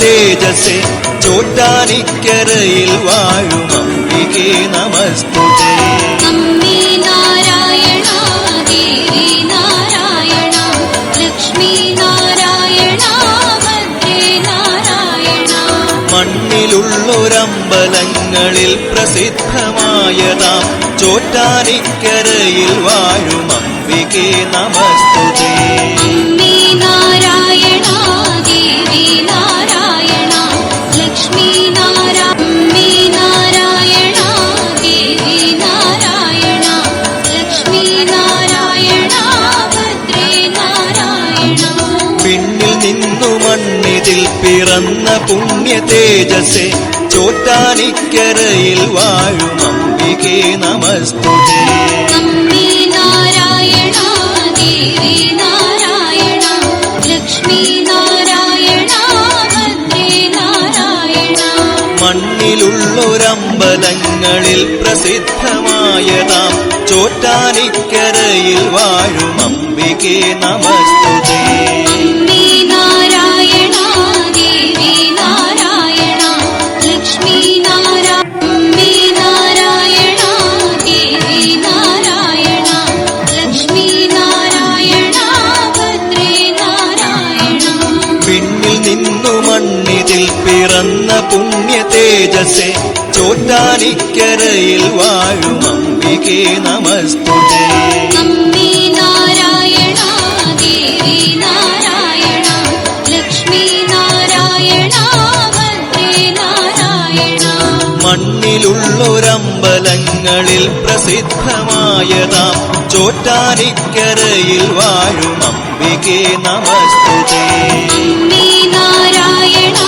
തേജസേ ചോറ്റാനിക്കരയിൽ വാഴും അംബികേ നമസ്തുതേ. മണ്ണിലുള്ളൊരമ്പലങ്ങളിൽ പ്രസിദ്ധമായതാം ചോറ്റാനിക്കരയിൽ വാഴും അംബികേ നമസ്തുതേ. പിന്നിൽ നിന്നു മണ്ണിതിൽ പിറന്ന പുണ്യ തേജസ്സെ ചോറ്റാനിക്കരയിൽ വാഴും അംബികേ നമസ്തുതേ. മണ്ണിലുള്ളൊരമ്പലങ്ങളിൽ പ്രസിദ്ധമായതാം ചോറ്റാനിക്കരയിൽ വാഴും അംബികേ നമസ്തുതേ. പിറന്ന പുണ്യ തേജസേ ചോറ്റാനിക്കരയിൽ വാഴും അമ്പികേ നമസ്തുതേ. മണ്ണിലുള്ളൊരമ്പലങ്ങളിൽ പ്രസിദ്ധമായതാം ചോറ്റാനിക്കരയിൽ വാഴും അംബികേ നമസ്തുതേ. ஏடா